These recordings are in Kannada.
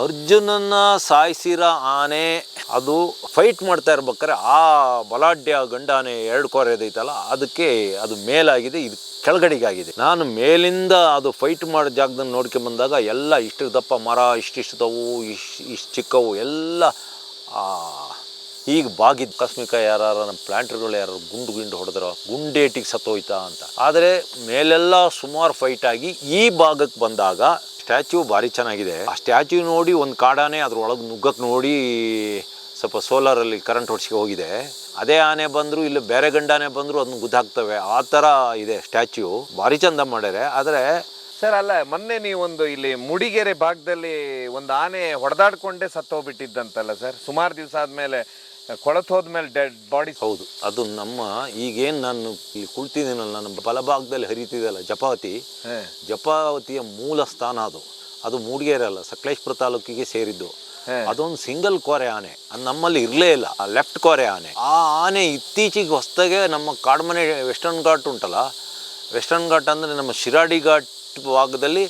ಅರ್ಜುನನ್ನ ಸಾಯಿಸಿರೋ ಆನೆ, ಅದು ಫೈಟ್ ಮಾಡ್ತಾ ಇರ್ಬೇಕಾದ್ರೆ ಆ ಬಲಾಢ್ಯ ಗಂಡ ಆನೆ ಎರಡು ಕೊರೆದೈತಲ್ಲ ಅದಕ್ಕೆ ಅದು ಮೇಲಾಗಿದೆ, ಇದು ಕೆಳಗಡೆಗಾಗಿದೆ. ನಾನು ಮೇಲಿಂದ ಅದು ಫೈಟ್ ಮಾಡೋ ಜಾಗದಲ್ಲಿ ನೋಡ್ಕೊಂಡು ಬಂದಾಗ ಎಲ್ಲ ಇಷ್ಟು ದಪ್ಪ ಮರ ಇಷ್ಟಿಷ್ಟದವು ಇಷ್ಟು ಇಷ್ಟು ಚಿಕ್ಕವು, ಎಲ್ಲ ಈಗ ಬಾಗಿದ್ ಆಕಸ್ಮಿಕ ಯಾರು ನಮ್ಮ ಪ್ಲಾಂಟರ್ಗಳು ಯಾರು ಗುಂಡು ಗುಂಡು ಹೊಡೆದ್ರ ಗುಂಡೇಟಿಗೆ ಸತ್ತೋಯ್ತಾ ಅಂತ. ಆದರೆ ಮೇಲೆಲ್ಲ ಸುಮಾರು ಫೈಟ್ ಆಗಿ ಈ ಭಾಗಕ್ಕೆ ಬಂದಾಗ ಸ್ಟ್ಯಾಚ್ಯೂ ಭಾರಿ ಚೆನ್ನಾಗಿದೆ. ಆ ಸ್ಟ್ಯಾಚ್ಯೂ ನೋಡಿ ಒಂದು ಕಾಡಾನೆ ಅದ್ರೊಳಗೆ ನುಗ್ಗಕ್ಕೆ ನೋಡಿ ಸ್ವಲ್ಪ ಸೋಲಾರಲ್ಲಿ ಕರೆಂಟ್ ಹೊಡ್ಸಿಗೆ ಹೋಗಿದೆ. ಅದೇ ಆನೆ ಬಂದರೂ ಇಲ್ಲ ಬೇರೆ ಗಂಡಾನೆ ಬಂದರೂ ಅದನ್ನ ಗುದ್ದಾಕ್ತವೆ ಆ ಥರ ಇದೆ ಸ್ಟ್ಯಾಚ್ಯೂ. ಭಾರಿ ಚಂದ ಮಾಡ್ಯಾರೆ. ಆದರೆ ಸರ್, ಅಲ್ಲ, ಮೊನ್ನೆ ನೀವೊಂದು ಇಲ್ಲಿ ಮುಡಿಗೆರೆ ಭಾಗದಲ್ಲಿ ಒಂದು ಆನೆ ಹೊಡೆದಾಡ್ಕೊಂಡೇ ಸತ್ತೋಗ್ಬಿಟ್ಟಿದ್ದಂತಲ್ಲ ಸರ್. ಸುಮಾರು ದಿವಸ ಆದ್ಮೇಲೆ ಕೊಳತು ಹೋದ್ಮೇಲೆ ಡೆಡ್ ಬಾಡಿ ಹೌದು ಅದು ನಮ್ಮ ಈಗೇನು ನಾನು ಇಲ್ಲಿ ಕುಳ್ತಿದ್ದೀನಲ್ಲ ನನ್ನ ಬಲಭಾಗದಲ್ಲಿ ಹರಿತಿದೆಯಲ್ಲ ಜಪಾವತಿ ಜಪಾವತಿಯ ಮೂಲ ಸ್ಥಾನ ಅದು. ಅದು ಮೂಡಿಗೆರೆ ಅಲ್ಲ ಸಕಲೇಶ್ಪುರ ತಾಲೂಕಿಗೆ ಸೇರಿದ್ದು. ಅದೊಂದು ಸಿಂಗಲ್ ಕೋರೆ ಆನೆ. ಅದು ನಮ್ಮಲ್ಲಿ ಇರಲೇ ಇಲ್ಲ ಆ ಲೆಫ್ಟ್ ಕೋರೆ ಆನೆ. ಆ ಆನೆ ಇತ್ತೀಚೆಗೆ ಹೊಸ್ದಾಗೆ ನಮ್ಮ ಕಾಡ್ಮನೆ ವೆಸ್ಟರ್ನ್ ಘಾಟ್ ಉಂಟಲ್ಲ ವೆಸ್ಟರ್ನ್ ಘಾಟ್ ಅಂದರೆ ನಮ್ಮ ಶಿರಾಡಿ ಘಾಟ್ ಭಾಗದಲ್ಲಿ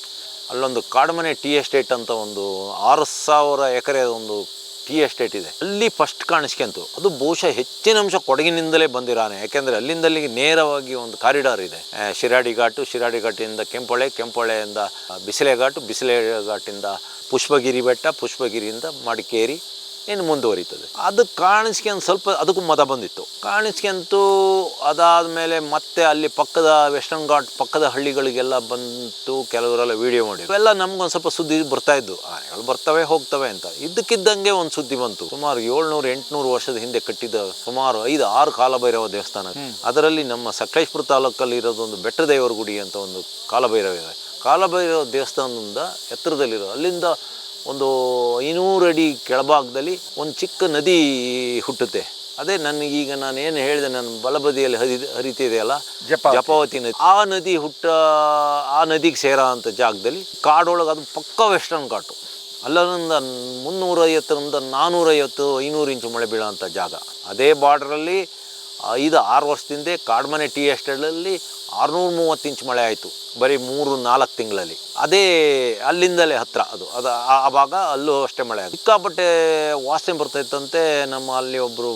ಅಲ್ಲೊಂದು ಕಾಡ್ಮನೆ ಟೀ ಎಸ್ಟೇಟ್ ಅಂತ ಒಂದು ಆರು ಸಾವಿರ ಎಕರೆ ಒಂದು ಟೀ ಎಸ್ಟೇಟ್ ಇದೆ. ಅಲ್ಲಿ ಫಸ್ಟ್ ಕಾಣಿಸ್ಕೊಂತು ಅದು ಬಹುಶಃ ಹೆಚ್ಚಿನ ಅಂಶ ಕೊಡಗಿನಿಂದಲೇ ಬಂದಿರಾನೆ. ಯಾಕೆಂದರೆ ಅಲ್ಲಿಂದ ಅಲ್ಲಿಗೆ ನೇರವಾಗಿ ಒಂದು ಕಾರಿಡಾರ್ ಇದೆ. ಶಿರಾಡಿ ಘಾಟು ಶಿರಾಡಿ ಘಾಟಿಂದ ಕೆಂಪೊಳೆ, ಕೆಂಪೊಳೆಯಿಂದ ಬಿಸಿಲೆ ಘಾಟು ಬಿಸಿಲೆ ಘಾಟಿಂದ ಪುಷ್ಪಗಿರಿ ಬೆಟ್ಟ, ಪುಷ್ಪಗಿರಿಯಿಂದ ಮಡಿಕೇರಿ ಇನ್ನು ಮುಂದುವರಿತದೆ. ಅದು ಕಾಣಿಸ್ಕೊಂಡು ಸ್ವಲ್ಪ ಅದಕ್ಕೂ ಮತ ಬಂದಿತ್ತು. ಕಾಣಿಸ್ಕೊಂತೂ ಅದಾದ ಮೇಲೆ ಮತ್ತೆ ಅಲ್ಲಿ ಪಕ್ಕದ ವೆಸ್ಟರ್ನ್ ಘಾಟ್ ಪಕ್ಕದ ಹಳ್ಳಿಗಳಿಗೆಲ್ಲ ಬಂತು ಕೆಲವರೆಲ್ಲ ವಿಡಿಯೋ ಮಾಡಿ ಎಲ್ಲ ನಮ್ಗೊಂದು ಸ್ವಲ್ಪ ಸುದ್ದಿ ಬರ್ತಾ ಇದ್ದು ಆನೆಗಳು ಬರ್ತವೆ ಹೋಗ್ತವೆ ಅಂತ. ಇದ್ದಕ್ಕಿದ್ದಂಗೆ ಒಂದು ಸುದ್ದಿ ಬಂತು. ಸುಮಾರು ಏಳ್ನೂರು ಎಂಟುನೂರು ವರ್ಷದ ಹಿಂದೆ ಕಟ್ಟಿದ ಸುಮಾರು ಐದು ಆರು ಕಾಲಭೈರವ ದೇವಸ್ಥಾನ ಅದರಲ್ಲಿ ನಮ್ಮ ಸಕಲೇಶ್ಪುರ ತಾಲೂಕಲ್ಲಿ ಇರೋದೊಂದು ಬೆಟ್ಟದೇವರ ಗುಡಿ ಅಂತ ಒಂದು ಕಾಲಭೈರವ ಇದೆ. ಕಾಲಭೈರವ ದೇವಸ್ಥಾನದಿಂದ ಎತ್ತರದಲ್ಲಿರೋ ಅಲ್ಲಿಂದ ಒಂದು ಐನೂರು ಅಡಿ ಕೆಳಭಾಗದಲ್ಲಿ ಒಂದು ಚಿಕ್ಕ ನದಿ ಹುಟ್ಟುತ್ತೆ. ಅದೇ ನನಗೀಗ ನಾನು ಏನು ಹೇಳಿದೆ ನನ್ನ ಬಲಬದಿಯಲ್ಲಿ ಹರಿ ಹರಿತಿದೆಯಲ್ಲ ಜಪಾವತಿ. ಜಪಾವತಿ ನದಿ. ಆ ನದಿ ಹುಟ್ಟ ಆ ನದಿಗೆ ಸೇರೋ ಅಂಥ ಜಾಗದಲ್ಲಿ ಕಾಡೊಳಗೆ ಅದು ಪಕ್ಕ ವೆಸ್ಟರ್ನ್ ಘಾಟು ಅಲ್ಲರಿಂದ ಮುನ್ನೂರೈವತ್ತರಿಂದ ನಾನ್ನೂರೈವತ್ತು ಐನೂರು ಇಂಚು ಮಳೆ ಬೀಳೋಂಥ ಜಾಗ. ಅದೇ ಬಾರ್ಡ್ರಲ್ಲಿ ಐದು, ಆರು ವರ್ಷದಿಂದ ಕಾಡ್ಮನೆ ಟೀ ಎಸ್ಟೇಟಲ್ಲಿ ಆರುನೂರು ಮೂವತ್ತು ಇಂಚು ಮಳೆ ಆಯಿತು, ಬರೀ ಮೂರು, ನಾಲ್ಕು ತಿಂಗಳಲ್ಲಿ. ಅದೇ ಅಲ್ಲಿಂದಲೇ ಹತ್ತಿರ ಅದು ಅದು ಆ ಭಾಗ ಅಲ್ಲೂ ಅಷ್ಟೇ ಮಳೆ ಆಯಿತು. ಸಿಕ್ಕಾಪಟ್ಟೆ ವಾಸನೆ ಬರ್ತೈತಂತೆ ನಮ್ಮ ಅಲ್ಲಿ ಒಬ್ಬರು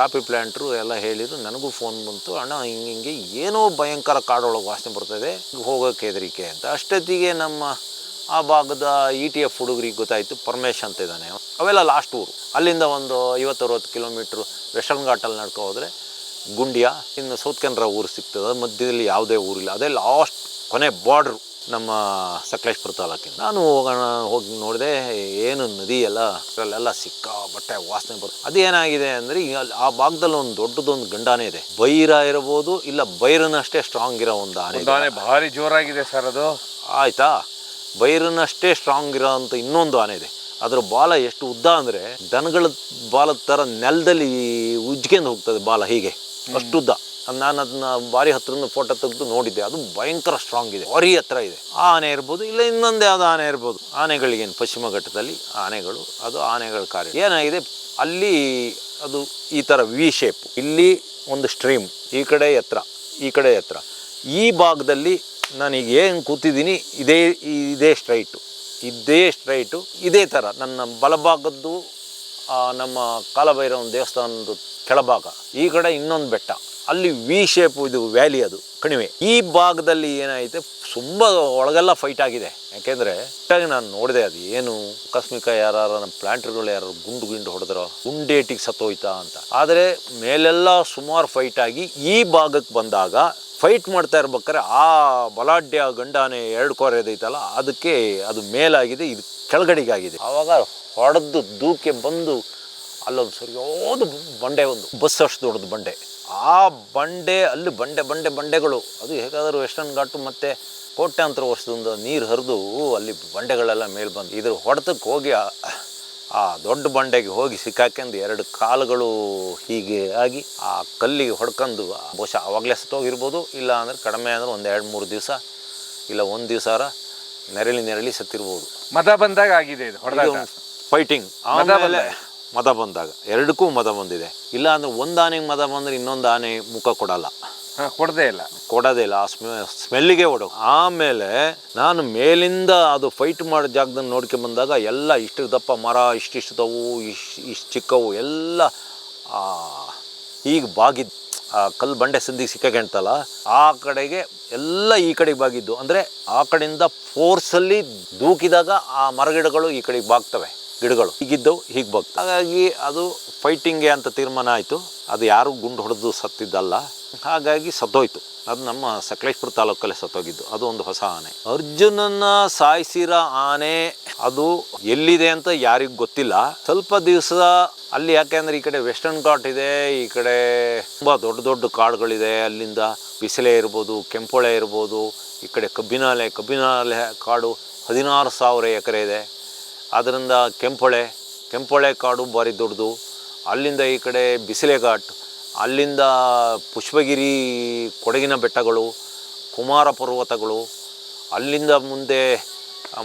ಕಾಫಿ ಪ್ಲ್ಯಾಂಟ್ರು ಎಲ್ಲ ಹೇಳಿದ್ರು, ನನಗೂ ಫೋನ್ ಬಂತು, ಅಣ್ಣ, ಹಿಂಗೆ ಹಿಂಗೆ, ಏನೋ ಭಯಂಕರ ಕಾಡೊಳಗೆ ವಾಸನೆ ಬರ್ತದೆ ಹೋಗೋಕೆ ಹೆದರಿಕೆ ಅಂತ. ಅಷ್ಟೊತ್ತಿಗೆ ನಮ್ಮ ಆ ಭಾಗದ ಇ ಟಿ ಎಫ್ ಹುಡುಗರಿಗೆ ಗೊತ್ತಾಯಿತು, ಪರಮೇಶ್ ಅಂತ ಇದ್ದಾನೆ ಅವೆಲ್ಲ ಲಾಸ್ಟ್ ಊರು. ಅಲ್ಲಿಂದ ಒಂದು ಐವತ್ತರವತ್ತು ಕಿಲೋಮೀಟ್ರು ವೆಸ್ಟರ್ನ್ ಘಾಟಲ್ಲಿ ನಡ್ಕೋ ಹೋದರೆ ಗುಂಡ್ಯ ಇನ್ನು ಸೌತ್ ಕೆನರಾ ಊರು ಸಿಗ್ತದೆ. ಮಧ್ಯದಲ್ಲಿ ಯಾವುದೇ ಊರಿಲ್ಲ. ಅದೇ ಲಾಸ್ಟ್ ಕೊನೆ ಬಾರ್ಡ್ರು ನಮ್ಮ ಸಕಲೇಶ್ಪುರ ತಾಲೂಕಿನ ನಾನು ಹೋಗೋಣ ಹೋಗಿ ನೋಡಿದೆ ಏನು ನದಿ ಎಲ್ಲ ಅಲ್ಲೆಲ್ಲ ಸಿಕ್ಕಾಬಟ್ಟೆ ವಾಸನೆ ಬರುತ್ತೆ ಅದೇನಾಗಿದೆ ಅಂದರೆ ಈಗ ಅಲ್ಲಿ ಆ ಭಾಗದಲ್ಲಿ ಒಂದು ದೊಡ್ಡದೊಂದು ಗಂಡಾನೆ ಇದೆ. ಬೈರ ಇರಬಹುದು ಇಲ್ಲ ಬೈರನಷ್ಟೇ ಸ್ಟ್ರಾಂಗ್ ಇರೋ ಒಂದು ಆನೆ ಒಂದು ಆನೆ ಭಾರಿ ಜೋರಾಗಿದೆ ಸರ್ ಅದು. ಆಯ್ತಾ? ಬೈರನಷ್ಟೇ ಸ್ಟ್ರಾಂಗ್ ಇರೋ ಅಂತ ಇನ್ನೊಂದು ಆನೆ ಇದೆ. ಅದರ ಬಾಲ ಎಷ್ಟು ಉದ್ದ ಅಂದರೆ ದನಗಳ ಬಾಲದ ಥರ ನೆಲದಲ್ಲಿ ಉಜ್ಕೊಂಡು ಹೋಗ್ತದೆ ಬಾಲ ಹೀಗೆ. ಅಷ್ಟು ಉದ್ದ ನಾನು ಅದನ್ನ ಭಾರಿ ಹತ್ರದಿಂದ ಫೋಟೋ ತೆಗೆದು ನೋಡಿದ್ದೆ. ಅದು ಭಯಂಕರ ಸ್ಟ್ರಾಂಗ್ ಇದೆ. ಹೊರಿ ಹತ್ರ ಇದೆ. ಆ ಆನೆ ಇರ್ಬೋದು, ಇಲ್ಲ ಇನ್ನೊಂದೇ ಆದ ಆನೆ ಇರ್ಬೋದು. ಆನೆಗಳಿಗೇನು? ಪಶ್ಚಿಮ ಘಟ್ಟದಲ್ಲಿ ಆನೆಗಳು. ಅದು ಆನೆಗಳ ಕಾರ್ಯ. ಏನಾಗಿದೆ? ಅಲ್ಲಿ ಅದು ಈ ಥರ ವಿ ಶೇಪ್ ಇಲ್ಲಿ ಒಂದು ಸ್ಟ್ರೀಮ್ ಈ ಕಡೆ ಎತ್ತರ ಈ ಕಡೆ ಎತ್ತರ ಈ ಭಾಗದಲ್ಲಿ ನಾನೀಗ ಏನು ಕೂತಿದ್ದೀನಿ, ಇದೇ ಇದೇ ಸ್ಟ್ರೈಟು ಇದೇ ಸ್ಟ್ರೈಟು ಇದೇ ಥರ ನನ್ನ ಬಲಭಾಗದ್ದು ನಮ್ಮ ಕಾಲಭೈರವನ ದೇವಸ್ಥಾನದ ಕೆಳಭಾಗ. ಈ ಕಡೆ ಇನ್ನೊಂದು ಬೆಟ್ಟ. ಅಲ್ಲಿ ವಿ ಶೇಪ್ ಇದು ವ್ಯಾಲಿ ಅದು. ಕಣಿವೆ. ಈ ಭಾಗದಲ್ಲಿ ಏನಾಯ್ತು, ತುಂಬ ಒಳಗೆಲ್ಲ ಫೈಟ್ ಆಗಿದೆ. ಯಾಕೆಂದರೆ, ಒಟ್ಟಾಗಿ ನಾನು ನೋಡಿದೆ ಅದು ಏನು, ಆಕಸ್ಮಿಕ ಯಾರು ನಮ್ಮ ಪ್ಲಾಂಟರ್ಗಳು ಯಾರು ಗುಂಡು ಗುಂಡು ಹೊಡೆದ್ರೋ, ಗುಂಡೇಟಿಗೆ ಸತ್ತೋಯ್ತಾ ಅಂತ. ಆದರೆ, ಮೇಲೆಲ್ಲ ಸುಮಾರು ಫೈಟ್ ಆಗಿ ಈ ಭಾಗಕ್ಕೆ ಬಂದಾಗ ಫೈಟ್ ಮಾಡ್ತಾ ಇರ್ಬೇಕಾದ್ರೆ ಆ ಬಲಾಢ್ಯ ಗಂಡಾನೆ ಎರಡು ಕೊರೆದೈತಲ್ಲ ಅದಕ್ಕೆ ಅದು ಮೇಲಾಗಿದೆ, ಇದು ಕೆಳಗಡೆಗಾಗಿದೆ. ಆವಾಗ ಹೊಡೆದು ದೂಕೆ ಬಂದು ಅಲ್ಲೊಂದು ಸರಿಯಾದ ಬಂಡೆ ಒಂದು, ಬಸ್ ಅಷ್ಟು ದೊಡ್ಡದು ಬಂಡೆ. ಆ ಬಂಡೆ, ಅಲ್ಲಿ ಬಂಡೆ ಬಂಡೆ, ಬಂಡೆಗಳು, ಅದು ಹೇಗಾದರೂ ವೆಸ್ಟರ್ನ್ ಘಾಟು ಮತ್ತು ಕೋಟ್ಯಾಂತರ ವರ್ಷದಿಂದ ನೀರು ಹರಿದು ಅಲ್ಲಿ ಬಂಡೆಗಳೆಲ್ಲ ಮೇಲೆ ಬಂದು, ಇದ್ರ ಹೊಡೆತಕ್ಕೆ ಹೋಗಿ ಆ- ದೊಡ್ಡ ಬಂಡೆಗೆ ಹೋಗಿ ಸಿಕ್ಕಾಕೊಂಡು ಎರಡು ಕಾಲುಗಳು ಹೀಗೆ ಆಗಿ ಆ ಕಲ್ಲಿಗೆ ಹೊಡ್ಕೊಂಡು ಬಹುಶಃ ಆವಾಗಲೇ ಸತ್ತೋಗಿರ್ಬೋದು ಇಲ್ಲ ಅಂದರೆ ಕಡಿಮೆ ಅಂದರೆ ಒಂದು ಎರಡು ಮೂರು ದಿವಸ ಇಲ್ಲ ಒಂದು ದಿವಸ ನೆರಳಿ ನೆರಳಿ ಸತ್ತಿರ್ಬೋದು. ಮದ ಬಂದಾಗ ಆಗಿದೆ ಇದು ಹೊಡೆದಾಗ ಫೈಟಿಂಗ್ ಮದ ಆಮೇಲೆ ಬಂದಾಗ. ಮದ ಬಂದಾಗ ಎರಡಕ್ಕೂ ಮದ ಬಂದಿದೆ. ಇಲ್ಲ ಅಂದರೆ ಒಂದು ಆನೆಗೆ ಮದ ಬಂದ್ರೆ ಇನ್ನೊಂದು ಆನೆ ಮುಖ ಕೊಡಲ್ಲ. ಕೊಡದೇ ಇಲ್ಲ. ಕೊಡೋದೇ ಇಲ್ಲ. ಆ ಸ್ಮೆ, ಸ್ಮೆಲ್ಲಿಗೆ ಹೊಡೋ ಆಮೇಲೆ ನಾನು ಮೇಲಿಂದ ಅದು ಫೈಟ್ ಮಾಡೋ ಜಾಗದಲ್ಲಿ ನೋಡ್ಕೊಂಡ್ ಬಂದಾಗ ಎಲ್ಲ ಇಷ್ಟು ದಪ್ಪ ಮರ ಇಷ್ಟಿಷ್ಟದವು ಇಷ್ಟು ಇಷ್ಟು ಚಿಕ್ಕವು, ಎಲ್ಲ ಈಗ ಬಾಗಿದ್ದು ಆ, ಕಲ್ಲು ಬಂಡೆ ಸಂದಿಗೆ ಸಿಕ್ಕಾಕೊಂತಲ್ಲ ಆ ಕಡೆಗೆ ಎಲ್ಲ ಈ ಕಡೆಗೆ ಬಾಗಿದ್ದು. ಅಂದರೆ ಆ ಕಡೆಯಿಂದ ಫೋರ್ಸಲ್ಲಿ ದೂಕಿದಾಗ ಆ ಮರಗಿಡಗಳು ಈ ಕಡೆಗೆ ಬಾಗ್ತವೆ, ಗಿಡಗಳು. ಹೀಗಿದ್ದವು ಹೀಗೆ ಬಾಗ್ತವೆ. ಹಾಗಾಗಿ ಅದು ಫೈಟಿಂಗೆ ಅಂತ ತೀರ್ಮಾನ ಆಯಿತು. ಅದು ಯಾರು ಗುಂಡು ಹೊಡೆದು ಸತ್ತಿದ್ದಲ್ಲ. ಹಾಗಾಗಿ ಸತ್ತೋಯ್ತು. ಅದು ನಮ್ಮ ಸಕಲೇಶ್ಪುರ ತಾಲೂಕಲ್ಲೇ ಸತ್ತೋಗಿದ್ದು. ಅದು ಒಂದು ಹೊಸ ಆನೆ. ಅರ್ಜುನನ ಸಾಯಿಸಿರ ಆನೆ ಅದು ಎಲ್ಲಿದೆ ಅಂತ ಯಾರಿಗೂ ಗೊತ್ತಿಲ್ಲ. ಸ್ವಲ್ಪ ದಿವಸ ಅಲ್ಲಿ ಯಾಕೆಂದ್ರೆ ಈ ಕಡೆ ವೆಸ್ಟರ್ನ್ ಘಾಟ್ ಇದೆ, ಈ ಕಡೆ ತುಂಬ ದೊಡ್ಡ ದೊಡ್ಡ ಕಾಡುಗಳಿದೆ. ಅಲ್ಲಿಂದ ಬಿಸಿಲೆ ಇರ್ಬೋದು, ಕೆಂಪೊಳೆ ಇರ್ಬೋದು, ಈ ಕಡೆ ಕಬ್ಬಿನಾಲೆ ಕಬ್ಬಿನಾಲೆ ಕಾಡು ಹದಿನಾರು ಸಾವಿರ ಎಕರೆ ಇದೆ. ಅದರಿಂದ ಕೆಂಪೊಳೆ ಕೆಂಪೊಳೆ ಕಾಡು ಭಾರಿ ದೊಡ್ಡದು. ಅಲ್ಲಿಂದ ಈ ಕಡೆ ಬಿಸಿಲೆ ಘಾಟ್. ಅಲ್ಲಿಂದ ಪುಷ್ಪಗಿರಿ ಕೊಡಗಿನ ಬೆಟ್ಟಗಳು, ಕುಮಾರ ಪರ್ವತಗಳು, ಅಲ್ಲಿಂದ ಮುಂದೆ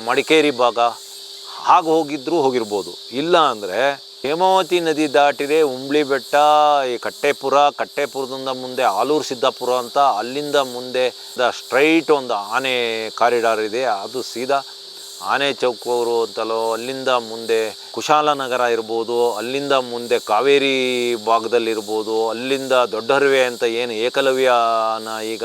ಮಡಿಕೇರಿ ಭಾಗ, ಹಾಗೆ ಹೋಗಿದ್ದರೂ ಹೋಗಿರ್ಬೋದು. ಇಲ್ಲ ಅಂದರೆ ಹೇಮಾವತಿ ನದಿ ದಾಟಿದೆ ಉಂಬ್ಳಿ ಬೆಟ್ಟ, ಈ ಕಟ್ಟೆಪುರ, ಕಟ್ಟೆಪುರದಿಂದ ಮುಂದೆ ಆಲೂರು ಸಿದ್ದಾಪುರ ಅಂತ ಅಲ್ಲಿಂದ ಮುಂದೆ ಸ್ಟ್ರೈಟ್ ಒಂದು ಆನೆ ಕಾರಿಡಾರ್ ಇದೆ, ಅದು ಸೀದಾ ಆನೆ ಚೌಕವರು ಅಂತಲೋ ಅಲ್ಲಿಂದ ಮುಂದೆ ಕುಶಾಲನಗರ ಇರ್ಬೋದು, ಅಲ್ಲಿಂದ ಮುಂದೆ ಕಾವೇರಿ ಭಾಗದಲ್ಲಿರ್ಬೋದು, ಅಲ್ಲಿಂದ ದೊಡ್ಡರ್ವೆ ಅಂತ ಏನು ಏಕಲವ್ಯನ ಈಗ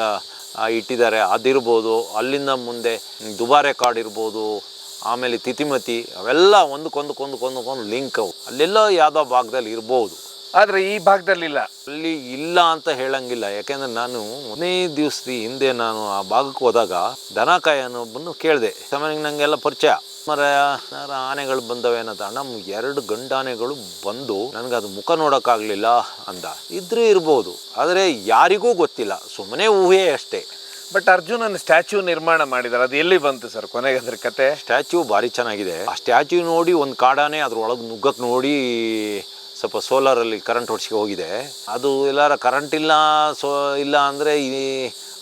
ಇಟ್ಟಿದ್ದಾರೆ, ಅದಿರ್ಬೋದು, ಅಲ್ಲಿಂದ ಮುಂದೆ ದುಬಾರೆ ಕಾಡು ಇರ್ಬೋದು, ಆಮೇಲೆ ತಿತಿಮತಿ, ಅವೆಲ್ಲ ಒಂದಕ್ಕೊಂದಕ್ಕೊಂದಕ್ಕೊಂದಕ್ಕೊಂದು ಲಿಂಕ್ ಅವು. ಅಲ್ಲೆಲ್ಲೋ ಯಾವುದೋ ಭಾಗದಲ್ಲಿ ಇರ್ಬೋದು. ಆದ್ರೆ ಈ ಭಾಗದಲ್ಲಿಲ್ಲ. ಅಲ್ಲಿ ಇಲ್ಲ ಅಂತ ಹೇಳಂಗಿಲ್ಲ. ಯಾಕೆಂದ್ರೆ ನಾನು ಒಂದೇ ದಿವಸದ ಹಿಂದೆ ನಾನು ಆ ಭಾಗಕ್ಕೆ ಹೋದಾಗ ದನ ಕಾಯೋನೊಬ್ಬನು ಕೇಳಿದೆ. ಸಾಮಾನ್ಯ ನನಗೆಲ್ಲ ಪರಿಚಯ. ಮರ ಆನೆಗಳು ಬಂದವೆ ಅನ್ನೋದು. ಅಣ್ಣ ಎರಡು ಗಂಡಾನೆಗಳು ಬಂದು ನನಗೆ ಅದು ಮುಖ ನೋಡೋಕ್ಕಾಗಲಿಲ್ಲ ಅಂದ. ಇದ್ರೆ ಇರ್ಬೋದು. ಆದರೆ ಯಾರಿಗೂ ಗೊತ್ತಿಲ್ಲ. ಸುಮ್ಮನೆ ಊಹೆ ಅಷ್ಟೇ. ಬಟ್ ಅರ್ಜುನನ್ ಸ್ಟ್ಯಾಚ್ಯೂ ನಿರ್ಮಾಣ ಮಾಡಿದ್ದಾರೆ ಅದು ಎಲ್ಲಿ ಬಂತು ಸರ್? ಕೊನೆಗೆ ಅದ್ರ ಕತೆ? ಸ್ಟ್ಯಾಚ್ಯೂ ಭಾರಿ ಚೆನ್ನಾಗಿದೆ. ಆ ಸ್ಟ್ಯಾಚ್ಯೂ ನೋಡಿ ಒಂದು ಕಾಡಾನೆ ಅದ್ರೊಳಗೆ ನುಗ್ಗಕ್ಕೆ ನೋಡಿ ಸ್ವಲ್ಪ ಸೋಲಾರಲ್ಲಿ ಕರೆಂಟ್ ಹೊಡ್ಸ್ಕೆ ಹೋಗಿದೆ. ಅದು ಎಲ್ಲಾರ ಕರೆಂಟ್ ಇಲ್ಲ, ಸೋ, ಇಲ್ಲ ಅಂದರೆ ಈ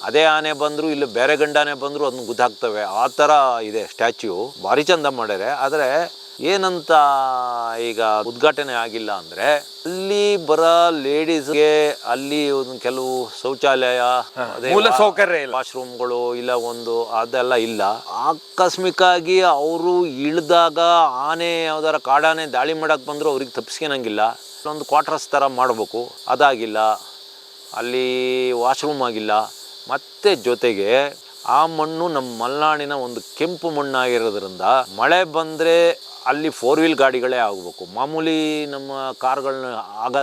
ಅದೇ ಆನೆ ಬಂದರೂ ಇಲ್ಲ ಬೇರೆ ಗಂಡಾನೆ ಬಂದರೂ ಅದನ್ನ ಗುದ್ದಾಕ್ತವೆ. ಆ ಥರ ಇದೆ ಸ್ಟ್ಯಾಚ್ಯೂ ಭಾರಿ ಚಂದ ಮಾಡ್ಯಾರೆ ಆದರೆ ಏನಂತ ಈಗ ಉದ್ಘಾಟನೆ ಆಗಿಲ್ಲ ಅಂದರೆ ಅಲ್ಲಿ ಬರೋ ಲೇಡೀಸ್ಗೆ ಅಲ್ಲಿ ಒಂದು ಕೆಲವು ಶೌಚಾಲಯ ಮೂಲ ಸೌಕರ್ಯ ಇಲ್ಲ. ವಾಶ್ರೂಮ್ಗಳು ಇಲ್ಲ ಒಂದು ಅದೆಲ್ಲ ಇಲ್ಲ. ಆಕಸ್ಮಿಕಾಗಿ ಅವರು ಇಳಿದಾಗ ಆನೆ ಯಾವ್ದಾರ ಕಾಡಾನೆ ದಾಳಿ ಮಾಡಕ್ಕೆ ಬಂದರೂ ಅವ್ರಿಗೆ ತಪ್ಪಿಸ್ಕೊಳಂಗಿಲ್ಲ ಒಂದು ಕ್ವಾರ್ಟರ್ಸ್ ಥರ ಮಾಡಬೇಕು ಅದಾಗಿಲ್ಲ. ಅಲ್ಲಿ ವಾಶ್ರೂಮ್ ಆಗಿಲ್ಲ. ಮತ್ತೆ ಜೊತೆಗೆ ಆ ಮಣ್ಣು ನಮ್ಮ ಮಲೆನಾಡಿನ ಒಂದು ಕೆಂಪು ಮಣ್ಣಾಗಿರೋದ್ರಿಂದ ಮಳೆ ಬಂದರೆ ಅಲ್ಲಿ ಫೋರ್ ವೀಲ್ ಗಾಡಿಗಳೇ ಆಗಬೇಕು. ಮಾಮೂಲಿ ನಮ್ಮ ಕಾರ್ಗಳನ್ನ ಆಗ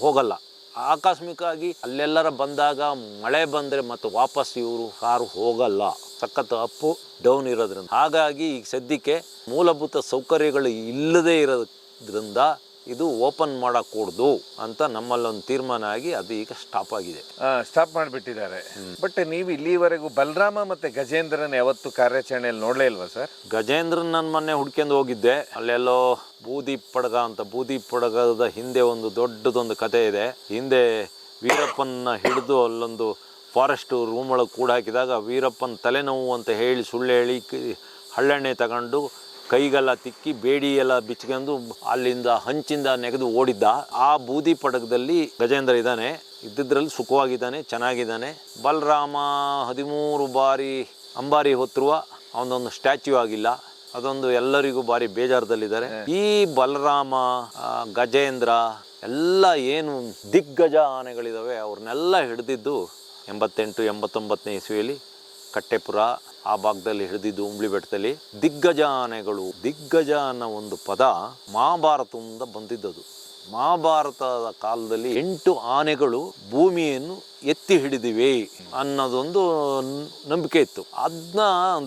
ಹೋಗಲ್ಲ. ಆಕಸ್ಮಿಕವಾಗಿ ಅಲ್ಲೆಲ್ಲರ ಬಂದಾಗ ಮಳೆ ಬಂದರೆ ಮತ್ತು ವಾಪಸ್ ಇವರು ಕಾರು ಹೋಗಲ್ಲ. ಸಖತ್ ಅಪ್ಪು ಡೌನ್ ಇರೋದ್ರಿಂದ. ಹಾಗಾಗಿ ಈಗ ಸದ್ಯಕ್ಕೆ ಮೂಲಭೂತ ಸೌಕರ್ಯಗಳು ಇಲ್ಲದೇ ಇರೋದ್ರಿಂದ ಇದು ಓಪನ್ ಮಾಡಕೂಡ್ದು ಅಂತ ನಮ್ಮಲ್ಲೊಂದು ತೀರ್ಮಾನ ಆಗಿ ಅದು ಈಗ ಸ್ಟಾಪ್ ಆಗಿದೆ. ಸ್ಟಾಪ್ ಮಾಡಿಬಿಟ್ಟಿದ್ದಾರೆ. ಬಟ್ ನೀವು ಇಲ್ಲಿವರೆಗೂ ಬಲರಾಮ ಮತ್ತೆ ಗಜೇಂದ್ರನ ಯಾವತ್ತು ಕಾರ್ಯಾಚರಣೆಯಲ್ಲಿ ನೋಡಲೇ ಇಲ್ವಾ ಸರ್? ಗಜೇಂದ್ರನ್ ನನ್ನ ಮೊನ್ನೆ ಹುಡ್ಕೊಂಡು ಹೋಗಿದ್ದೆ. ಅಲ್ಲೆಲ್ಲೋ ಬೂದಿ ಪಡಗ ಅಂತ ಬೂದಿ ಪಡಗದ ಹಿಂದೆ ಒಂದು ದೊಡ್ಡದೊಂದು ಕತೆ ಇದೆ. ಹಿಂದೆ ವೀರಪ್ಪನ ಹಿಡಿದು ಅಲ್ಲೊಂದು ಫಾರೆಸ್ಟ್ ರೂಮ್ ಒಳಗೆ ಕೂಡ ಹಾಕಿದಾಗ ವೀರಪ್ಪನ ತಲೆನೋವು ಅಂತ ಹೇಳಿ ಸುಳ್ಳು ಹೇಳಿ ಹಳ್ಳೆಣ್ಣೆ ತಗೊಂಡು ಕೈಗೆಲ್ಲ ತಿಕ್ಕಿ ಬೇಡಿ ಎಲ್ಲ ಬಿಚ್ಕೊಂಡು ಅಲ್ಲಿಂದ ಹಂಚಿಂದ ನೆಗೆದು ಓಡಿದ್ದ. ಆ ಬೂದಿ ಪಡಗದಲ್ಲಿ ಗಜೇಂದ್ರ ಇದ್ದಾನೆ. ಇದ್ದಿದ್ರಲ್ಲಿ ಸುಖವಾಗಿದ್ದಾನೆ, ಚೆನ್ನಾಗಿದ್ದಾನೆ. ಬಲರಾಮ ಹದಿಮೂರು ಬಾರಿ ಅಂಬಾರಿ ಹೊತ್ತಿರುವ ಅವನೊಂದು ಸ್ಟ್ಯಾಚ್ಯೂ ಆಗಿಲ್ಲ. ಅದೊಂದು ಎಲ್ಲರಿಗೂ ಭಾರಿ ಬೇಜಾರದಲ್ಲಿದ್ದಾರೆ. ಈ ಬಲರಾಮ ಗಜೇಂದ್ರ ಎಲ್ಲ ಏನು ದಿಗ್ಗಜ ಆನೆಗಳಿದ್ದಾವೆ ಅವ್ರನ್ನೆಲ್ಲ ಹಿಡಿದಿದ್ದು ಎಂಬತ್ತೆಂಟು ಎಂಬತ್ತೊಂಬತ್ತನೇ ಇಸ್ವಿಯಲ್ಲಿ ಕಟ್ಟೆಪುರ ಆ ಭಾಗದಲ್ಲಿ ಹಿಡಿದಿದ್ದು ಉಂಬ್ಳಿ ಬೆಟ್ಟದಲ್ಲಿ ದಿಗ್ಗಜಾನೆಗಳು. ದಿಗ್ಗಜ ಅನ್ನೋ ಒಂದು ಪದ ಮಹಾಭಾರತದಿಂದ ಬಂದಿದ್ದದು. ಮಹಾಭಾರತದ ಕಾಲದಲ್ಲಿ ಎಂಟು ಆನೆಗಳು ಭೂಮಿಯನ್ನು ಎತ್ತಿ ಹಿಡಿದಿವೆ ಅನ್ನೋದೊಂದು ನಂಬಿಕೆ ಇತ್ತು. ಅದನ್ನ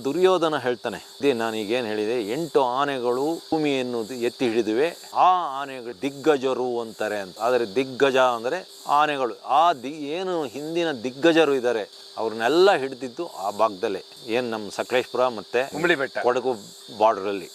ದುರ್ಯೋಧನ ಹೇಳ್ತಾನೆ. ಇದೇ ನಾನೀಗೇನು ಹೇಳಿದೆ ಎಂಟು ಆನೆಗಳು ಭೂಮಿಯನ್ನು ಎತ್ತಿ ಹಿಡಿದಿವೆ ಆ ಆನೆಗಳು ದಿಗ್ಗಜರು ಅಂತಾರೆ ಅಂತ. ಆದರೆ ದಿಗ್ಗಜ ಅಂದರೆ ಆನೆಗಳು. ಆ ದಿ ಏನು ಹಿಂದಿನ ದಿಗ್ಗಜರು ಇದ್ದಾರೆ ಅವ್ರನ್ನೆಲ್ಲ ಹಿಡಿದಿದ್ದು ಆ ಭಾಗದಲ್ಲೇ. ಏನು ನಮ್ಮ ಸಕಲೇಶ್ಪುರ ಮತ್ತೆ ಉಂಬಳಿ ಬೆಟ್ಟ. ಕೊಡಗು ಬಾರ್ಡ್ರಲ್ಲಿ